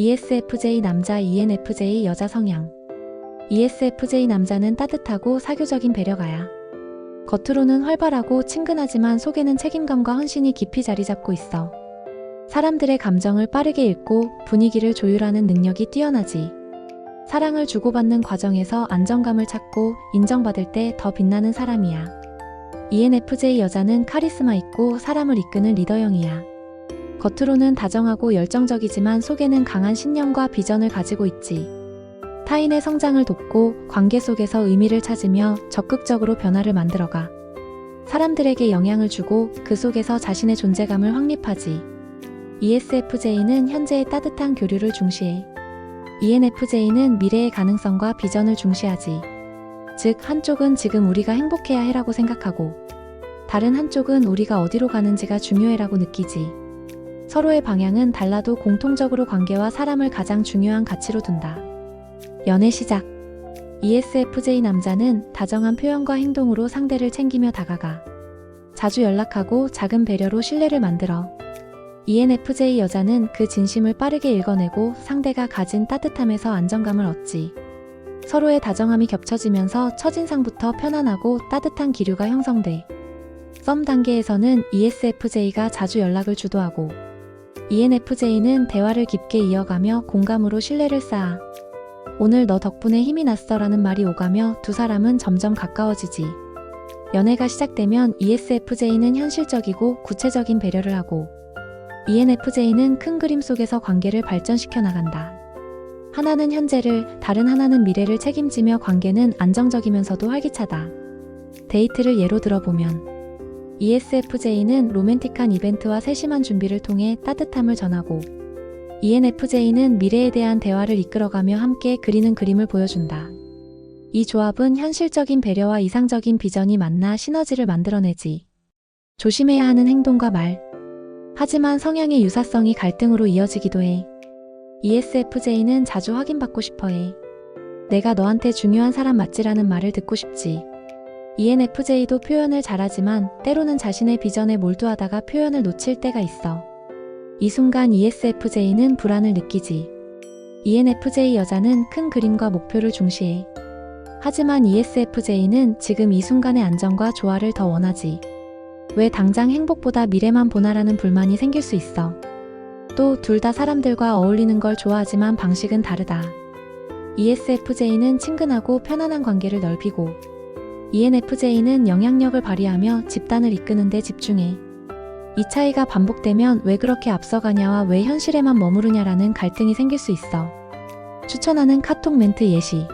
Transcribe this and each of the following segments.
ESFJ 남자 ENFJ 여자 성향 ESFJ 남자는 따뜻하고 사교적인 배려가야. 겉으로는 활발하고 친근하지만 속에는 책임감과 헌신이 깊이 자리 잡고 있어. 사람들의 감정을 빠르게 읽고 분위기를 조율하는 능력이 뛰어나지. 사랑을 주고받는 과정에서 안정감을 찾고 인정받을 때 더 빛나는 사람이야. ENFJ 여자는 카리스마 있고 사람을 이끄는 리더형이야. 겉으로는 다정하고 열정적이지만 속에는 강한 신념과 비전을 가지고 있지. 타인의 성장을 돕고 관계 속에서 의미를 찾으며 적극적으로 변화를 만들어가. 사람들에게 영향을 주고 그 속에서 자신의 존재감을 확립하지. ESFJ는 현재의 따뜻한 교류를 중시해. ENFJ는 미래의 가능성과 비전을 중시하지. 즉, 한쪽은 지금 우리가 행복해야 해라고 생각하고, 다른 한쪽은 우리가 어디로 가는지가 중요해라고 느끼지. 서로의 방향은 달라도 공통적으로 관계와 사람을 가장 중요한 가치로 둔다. 연애 시작. ESFJ 남자는 다정한 표현과 행동으로 상대를 챙기며 다가가. 자주 연락하고 작은 배려로 신뢰를 만들어. ENFJ 여자는 그 진심을 빠르게 읽어내고 상대가 가진 따뜻함에서 안정감을 얻지. 서로의 다정함이 겹쳐지면서 첫인상부터 편안하고 따뜻한 기류가 형성돼. 썸 단계에서는 ESFJ가 자주 연락을 주도하고 ENFJ는 대화를 깊게 이어가며 공감으로 신뢰를 쌓아. 오늘 너 덕분에 힘이 났어라는 말이 오가며 두 사람은 점점 가까워지지. 연애가 시작되면 ESFJ는 현실적이고 구체적인 배려를 하고 ENFJ는 큰 그림 속에서 관계를 발전시켜 나간다. 하나는 현재를, 다른 하나는 미래를 책임지며 관계는 안정적이면서도 활기차다. 데이트를 예로 들어보면 ESFJ는 로맨틱한 이벤트와 세심한 준비를 통해 따뜻함을 전하고 ENFJ는 미래에 대한 대화를 이끌어가며 함께 그리는 그림을 보여준다. 이 조합은 현실적인 배려와 이상적인 비전이 만나 시너지를 만들어내지. 조심해야 하는 행동과 말. 하지만 성향의 유사성이 갈등으로 이어지기도 해. ESFJ는 자주 확인받고 싶어 해. 내가 너한테 중요한 사람 맞지라는 말을 듣고 싶지. ENFJ도 표현을 잘하지만 때로는 자신의 비전에 몰두하다가 표현을 놓칠 때가 있어. 이 순간 ESFJ는 불안을 느끼지. ENFJ 여자는 큰 그림과 목표를 중시해. 하지만 ESFJ는 지금 이 순간의 안정과 조화를 더 원하지. 왜 당장 행복보다 미래만 보나라는 불만이 생길 수 있어. 또 둘 다 사람들과 어울리는 걸 좋아하지만 방식은 다르다. ESFJ는 친근하고 편안한 관계를 넓히고 ENFJ는 영향력을 발휘하며 집단을 이끄는 데 집중해. 이 차이가 반복되면 왜 그렇게 앞서가냐와 왜 현실에만 머무르냐라는 갈등이 생길 수 있어. 추천하는 카톡 멘트 예시.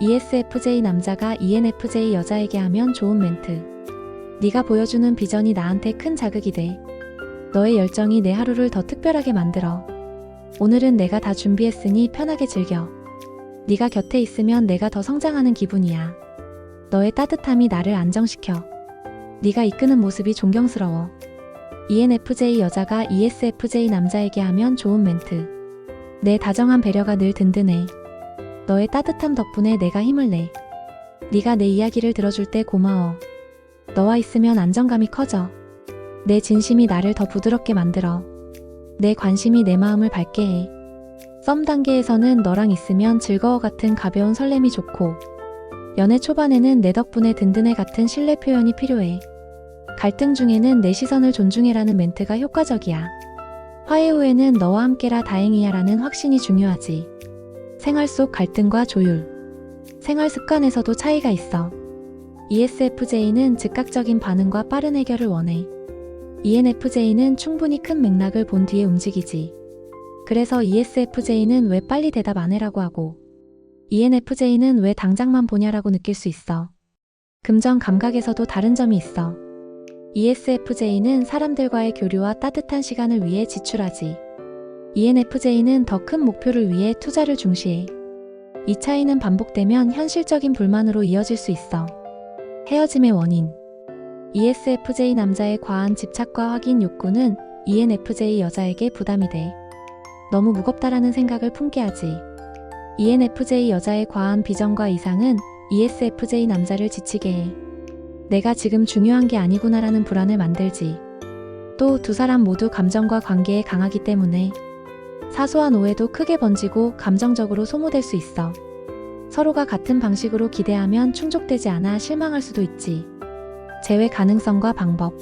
ESFJ 남자가 ENFJ 여자에게 하면 좋은 멘트. 네가 보여주는 비전이 나한테 큰 자극이 돼. 너의 열정이 내 하루를 더 특별하게 만들어. 오늘은 내가 다 준비했으니 편하게 즐겨. 네가 곁에 있으면 내가 더 성장하는 기분이야. 너의 따뜻함이 나를 안정시켜. 네가 이끄는 모습이 존경스러워. ENFJ 여자가 ESFJ 남자에게 하면 좋은 멘트. 내 다정한 배려가 늘 든든해. 너의 따뜻함 덕분에 내가 힘을 내. 네가 내 이야기를 들어줄 때 고마워. 너와 있으면 안정감이 커져. 내 진심이 나를 더 부드럽게 만들어. 내 관심이 내 마음을 밝게 해. 썸 단계에서는 너랑 있으면 즐거워 같은 가벼운 설렘이 좋고, 연애 초반에는 내 덕분에 든든해 같은 신뢰 표현이 필요해. 갈등 중에는 내 시선을 존중해라는 멘트가 효과적이야. 화해 후에는 너와 함께라 다행이야 라는 확신이 중요하지. 생활 속 갈등과 조율. 생활 습관에서도 차이가 있어. ESFJ는 즉각적인 반응과 빠른 해결을 원해. ENFJ는 충분히 큰 맥락을 본 뒤에 움직이지. 그래서 ESFJ는 왜 빨리 대답 안 해라고 하고, ENFJ는 왜 당장만 보냐라고 느낄 수 있어. 금전 감각에서도 다른 점이 있어. ESFJ는 사람들과의 교류와 따뜻한 시간을 위해 지출하지. ENFJ는 더 큰 목표를 위해 투자를 중시해. 이 차이는 반복되면 현실적인 불만으로 이어질 수 있어. 헤어짐의 원인. ESFJ 남자의 과한 집착과 확인 욕구는 ENFJ 여자에게 부담이 돼. 너무 무겁다라는 생각을 품게 하지. ENFJ 여자의 과한 비전과 이상은 ESFJ 남자를 지치게 해. 내가 지금 중요한 게 아니구나라는 불안을 만들지. 또 두 사람 모두 감정과 관계에 강하기 때문에 사소한 오해도 크게 번지고 감정적으로 소모될 수 있어. 서로가 같은 방식으로 기대하면 충족되지 않아 실망할 수도 있지. 재회 가능성과 방법.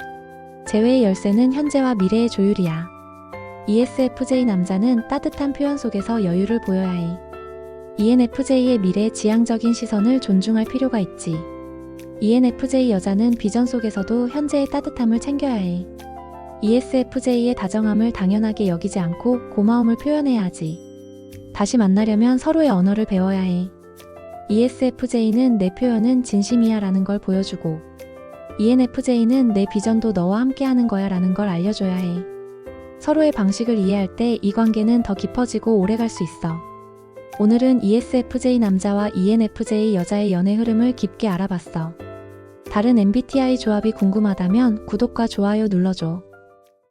재회의 열쇠는 현재와 미래의 조율이야. ESFJ 남자는 따뜻한 표현 속에서 여유를 보여야 해. ENFJ의 미래 지향적인 시선을 존중할 필요가 있지. ENFJ 여자는 비전 속에서도 현재의 따뜻함을 챙겨야 해. ESFJ의 다정함을 당연하게 여기지 않고 고마움을 표현해야 하지. 다시 만나려면 서로의 언어를 배워야 해. ESFJ는 내 표현은 진심이야 라는 걸 보여주고, ENFJ는 내 비전도 너와 함께 하는 거야 라는 걸 알려줘야 해. 서로의 방식을 이해할 때 이 관계는 더 깊어지고 오래 갈 수 있어. 오늘은 ESFJ 남자와 ENFJ 여자의 연애 흐름을 깊게 알아봤어. 다른 MBTI 조합이 궁금하다면 구독과 좋아요 눌러줘.